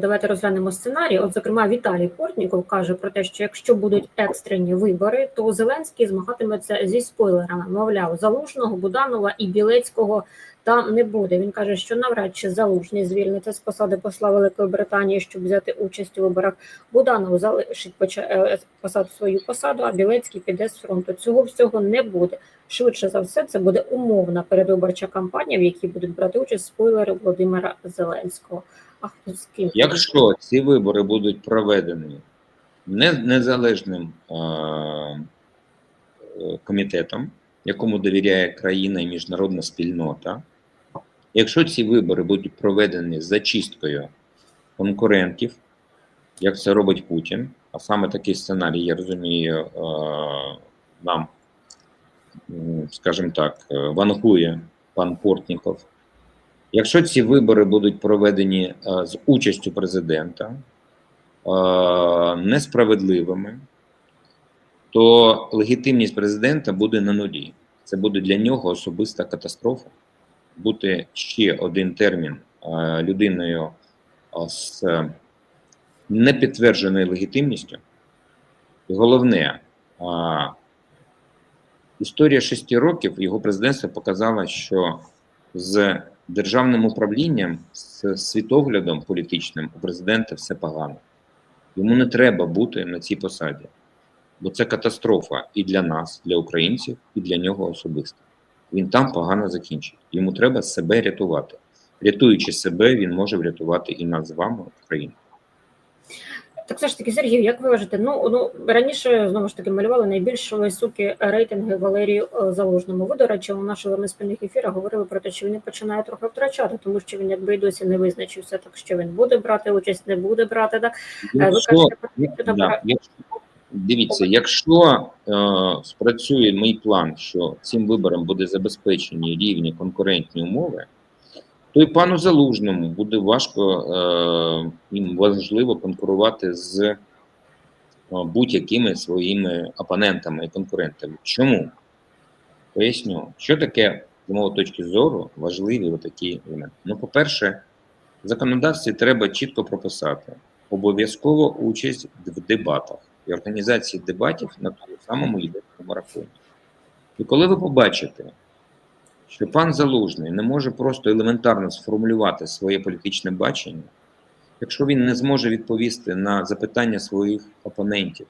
Давайте розглянемо сценарій. От, зокрема, Віталій Портніков каже про те, що якщо будуть екстрені вибори, то Зеленський змагатиметься зі спойлерами. Мовляв, Залужного, Буданова і Білецького там не буде. Він каже, що навряд чи Залужний звільниться з посади посла Великої Британії, щоб взяти участь у виборах. Буданов залишить е, посаду свою посаду, а Білецький піде з фронту. Цього всього не буде. Швидше за все, це буде умовна передвиборча кампанія, в якій будуть брати участь спойлери Володимира Зеленського. А хто з ким? Якщо ці вибори будуть проведені не, незалежним е, комітетом, якому довіряє країна і міжнародна спільнота, якщо ці вибори будуть проведені з зачисткою конкурентів, як це робить Путін, а саме такий сценарій, я розумію, е, нам, скажімо так, е, вангує пан Портніков. Якщо ці вибори будуть проведені е, з участю президента е, несправедливими, то легітимність президента буде на нулі. Це буде для нього особиста катастрофа. Бути ще один термін е, людиною з непідтвердженою легітимністю. І головне, історія шести років його президентства показала, що з державним управлінням, з світоглядом політичним у президента все погано. Йому не треба бути на цій посаді, бо це катастрофа і для нас, для українців, і для нього особисто. Він там погано закінчить. Йому треба себе рятувати. Рятуючи себе, він може врятувати і нас з вами, Україну. Все ж таки, Сергій, як ви вважаєте? Ну ну раніше знову ж таки малювали найбільш високі рейтинги Валерію е, Залужному. Ви, до речі, у наших спільних ефірах говорили про те, що він починає трохи втрачати, тому що він якби й досі не визначився, так що він буде брати участь, не буде брати. Так Е, ви кажете про да, якщо, дивіться, якщо е, спрацює мій план, що цим виборам буде забезпечені рівні конкурентні умови, то і пану Залужному буде важко е, їм важливо конкурувати з е, будь-якими своїми опонентами і конкурентами. Чому? Поясню, що таке, з мого точки зору, важливі такі елементи. Ну, по-перше, в законодавстві треба чітко прописати обов'язково участь в дебатах і організації дебатів на тому самому єдиному марафоні. І коли ви побачите, що пан Залужний не може просто елементарно сформулювати своє політичне бачення, якщо він не зможе відповісти на запитання своїх опонентів,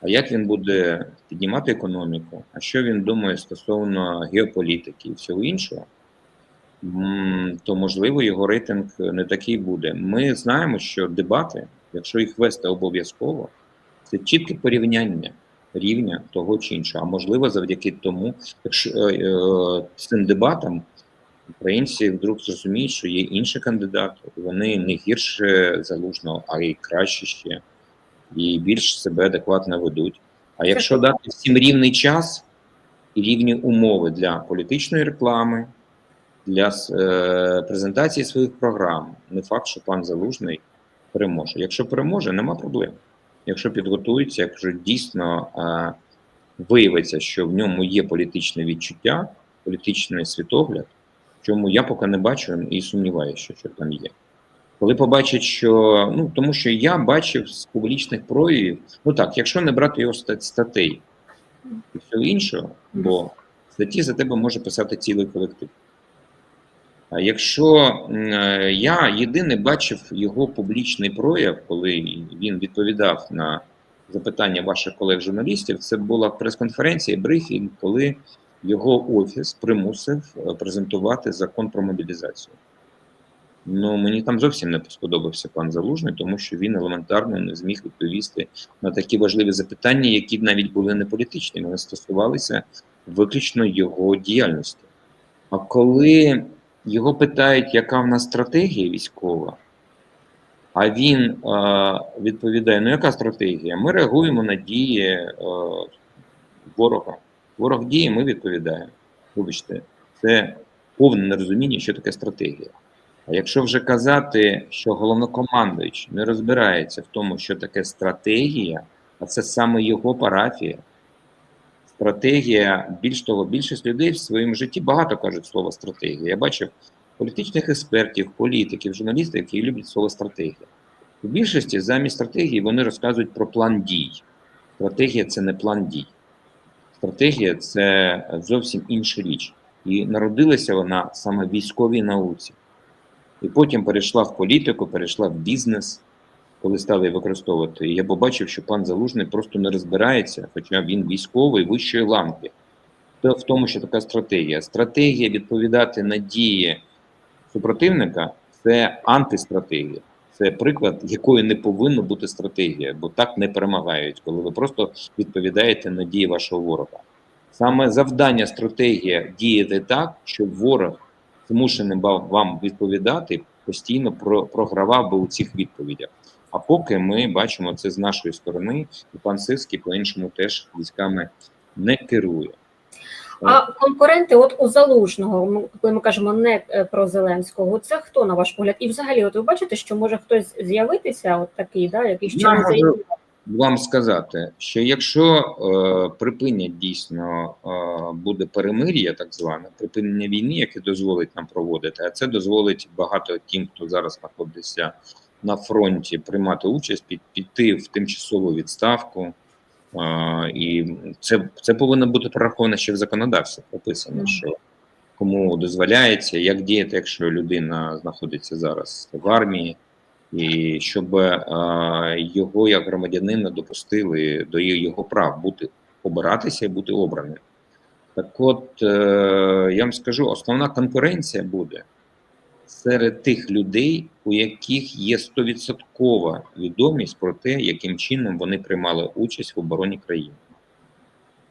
а як він буде піднімати економіку, а що він думає стосовно геополітики і всього іншого, то можливо його рейтинг не такий буде. Ми знаємо, що дебати, якщо їх вести обов'язково, це чітке порівняння рівня того чи іншого. А можливо, завдяки тому, якщо е, е, цим дебатам українці вдруг зрозуміють, що є інші кандидати, вони не гірше залужного, а й краще ще, і більш себе адекватно ведуть. А якщо дати всім рівний час і рівні умови для політичної реклами, для е, презентації своїх програм, не факт, що пан Залужний переможе. Якщо переможе, нема проблем. Якщо підготується, якщо дійсно е, виявиться, що в ньому є політичне відчуття, політичний світогляд, чому я поки не бачу і сумніваюся, що там є. Коли побачать, що ну тому що я бачив з публічних проявів, ну так, якщо не брати його статей і всього іншого, бо статті за тебе може писати цілий колектив. Якщо е, я єдине бачив його публічний прояв, коли він відповідав на запитання ваших колег-журналістів, це була прес-конференція, брифінг, коли його офіс примусив е, презентувати закон про мобілізацію. Ну, мені там зовсім не сподобався пан Залужний, тому що він елементарно не зміг відповісти на такі важливі запитання, які навіть були не політичні, вони стосувалися виключно його діяльності. А коли його питають, яка в нас стратегія військова, а він е, відповідає: ну яка стратегія? Ми реагуємо на дії е, ворога. Ворог діє, ми відповідаємо. Вибачте, це повне нерозуміння, що таке стратегія. А якщо вже казати, що головнокомандуючий не розбирається в тому, що таке стратегія, а це саме його парафія, стратегія, більш того, більшість людей в своєму житті багато кажуть слово стратегія. Я бачив політичних експертів, політиків, журналістів, які люблять слово стратегія. У більшості замість стратегії вони розказують про план дій. Стратегія це не план дій. Стратегія це зовсім інша річ. І народилася вона саме в військовій науці. І потім перейшла в політику, перейшла в бізнес, коли стали використовувати. Я побачив, що пан Залужний просто не розбирається, хоча він військовий вищої ланки. То в тому, що така стратегія. Стратегія відповідати на дії супротивника це антистратегія. Це приклад, якої не повинна бути стратегія, бо так не перемагають, коли ви просто відповідаєте на дії вашого ворога. Саме завдання стратегія діяти так, щоб ворог змушений вам відповідати, постійно про- програвав би у цих відповідях. А поки ми бачимо це з нашої сторони, і пан Сивський по-іншому теж військами не керує. А конкуренти, от у залужного, коли ми кажемо не е, про Зеленського, це хто на ваш погляд? І взагалі, от ви бачите, що може хтось з'явитися, от такий, да, який ще не заявив? Вам сказати, що якщо е, припинять дійсно е, буде перемир'я, так зване припинення війни, яке дозволить нам проводити, а це дозволить багато тим, хто зараз знаходиться на фронті, приймати участь, під, піти в тимчасову відставку. Е, і це, це повинно бути прораховано ще в законодавстві. Прописано, що кому дозволяється, як діяти, якщо людина знаходиться зараз в армії, і щоб е, його як громадянина допустили до його прав бути обиратися і бути обраним. Так от е, я вам скажу, основна конкуренція буде серед тих людей, у яких є 100% відомість про те, яким чином вони приймали участь в обороні країни.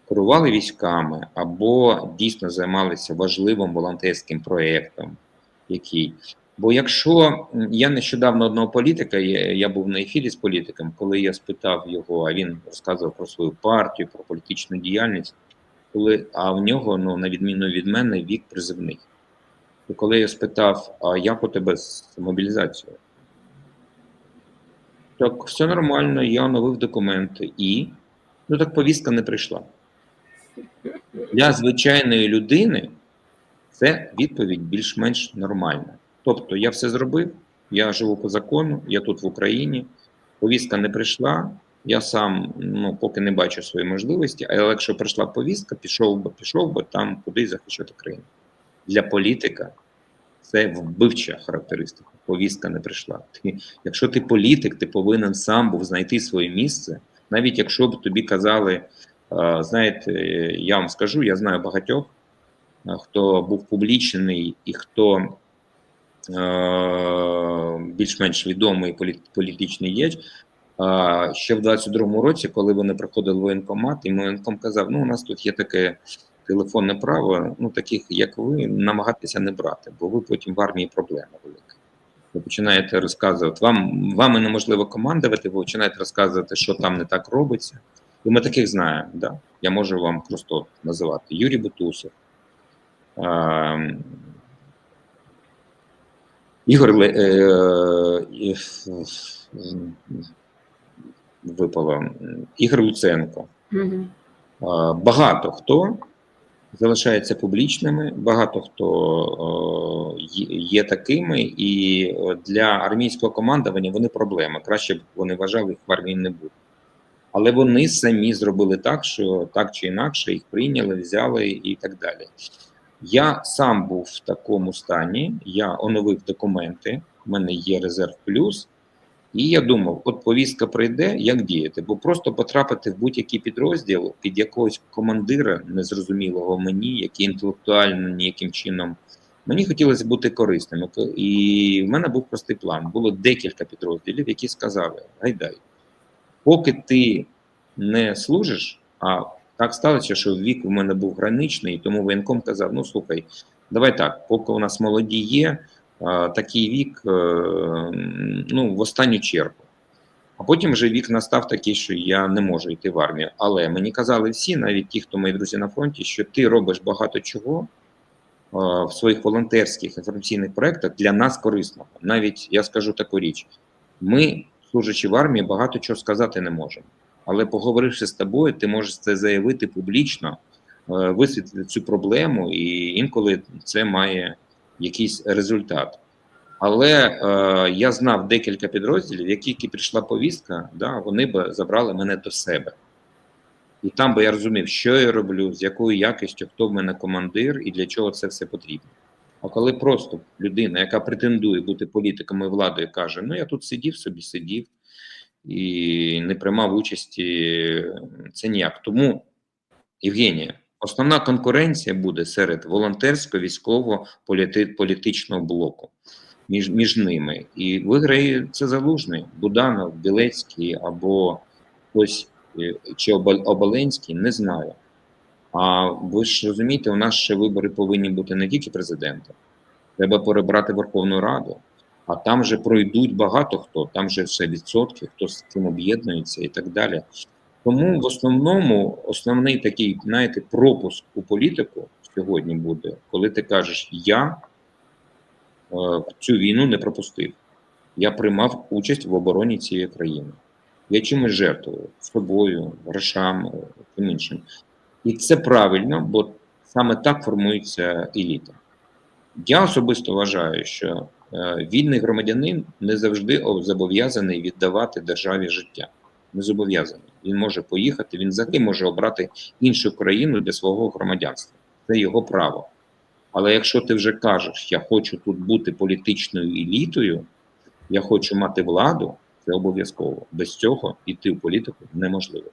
Керували військами або дійсно займалися важливим волонтерським проєктом, який Бо якщо я нещодавно одного політика, я, я був на ефірі з політиком, коли я спитав його, а він розказував про свою партію, про політичну діяльність, коли а в нього, ну на відміну від мене, вік призивний. І коли я спитав, а як у тебе з мобілізацією? Так, все нормально, я оновив документи і ну так повістка не прийшла. Для звичайної людини це відповідь більш-менш нормальна. Тобто я все зробив, я живу по закону, я тут в Україні, повістка не прийшла, я сам ну, поки не бачу свої можливості, але якщо прийшла повістка, пішов би, пішов би там кудись захищати країну. Для політика це вбивча характеристика. Повістка не прийшла. Ти, якщо ти політик, ти повинен сам був знайти своє місце, навіть якщо б тобі казали, знаєте, я вам скажу, я знаю багатьох, хто був публічний і хто більш-менш відомий політичний діяч. Ще в 22-му році, коли вони приходили в воєнкомат, і воєнком казав: ну, у нас тут є таке телефонне право, ну таких як ви, намагатися не брати, бо ви потім в армії проблема велика. Ви починаєте розказувати, вам вами неможливо командувати, ви починаєте розказувати, що там не так робиться. І ми таких знаємо. Да? Я можу вам просто називати Юрій Бутусов, а, Ігор е, і- випало Ігор Луценко. А, Багато хто залишається публічними, багато хто є- такими, і е, для армійського командування вони проблема. Краще б вони вважали, їх в армії не буде. Але вони самі зробили так, що так чи інакше їх прийняли, взяли і так далі. Я сам був в такому стані, я оновив документи, в мене є резерв плюс. І я думав, от повістка прийде, як діяти, бо просто потрапити в будь-який підрозділ під якогось командира, незрозумілого мені, який інтелектуально ніяким чином. Мені хотілося бути корисним. І в мене був простий план. Було декілька підрозділів, які сказали: гайдай, поки ти не служиш, а так сталося, що вік у мене був граничний, тому воєнком казав: ну слухай, давай так, поки у нас молоді є, такий вік, е, ну, в останню чергу. А потім вже вік настав такий, що я не можу йти в армію. Але мені казали всі, навіть ті, хто мої друзі на фронті, що ти робиш багато чого е, в своїх волонтерських інформаційних проєктах для нас корисного. Навіть я скажу таку річ: ми, служачи в армії, багато чого сказати не можемо. Але поговоривши з тобою, ти можеш це заявити публічно, е, висвітлити цю проблему, і інколи це має якийсь результат. Але е, я знав декілька підрозділів, які які прийшла повістка, да, вони б забрали мене до себе. І там би я розумів, що я роблю, з якою якістю, хто в мене командир і для чого це все потрібно. А коли просто людина, яка претендує бути політиком і владою, каже: Ну я тут сидів собі, сидів і не приймав участі, це ніяк. Тому, Євгенія, основна конкуренція буде серед волонтерсько-військово-політичного блоку між, між ними. І виграє це залужний Буданов, Білецький або хтось е, чи Оболенський, не знаю. А ви ж розумієте, у нас ще вибори повинні бути не тільки президента, треба перебрати Верховну Раду, а там же пройдуть багато хто, там же все відсотки, хто з цим об'єднується і так далі. Тому в основному основний такий, знаєте, пропуск у політику сьогодні буде, коли ти кажеш, я е, цю війну не пропустив. Я приймав участь в обороні цієї країни. Я чимось жертвував собою, грошами, тим іншим. І це правильно, бо саме так формується еліта. Я особисто вважаю, що е, вільний громадянин не завжди зобов'язаний віддавати державі життя. Не зобов'язаний. Він може поїхати, він взагалі може обрати іншу країну для свого громадянства. Це його право. Але якщо ти вже кажеш, я хочу тут бути політичною елітою, я хочу мати владу, це обов'язково. Без цього йти в політику неможливо.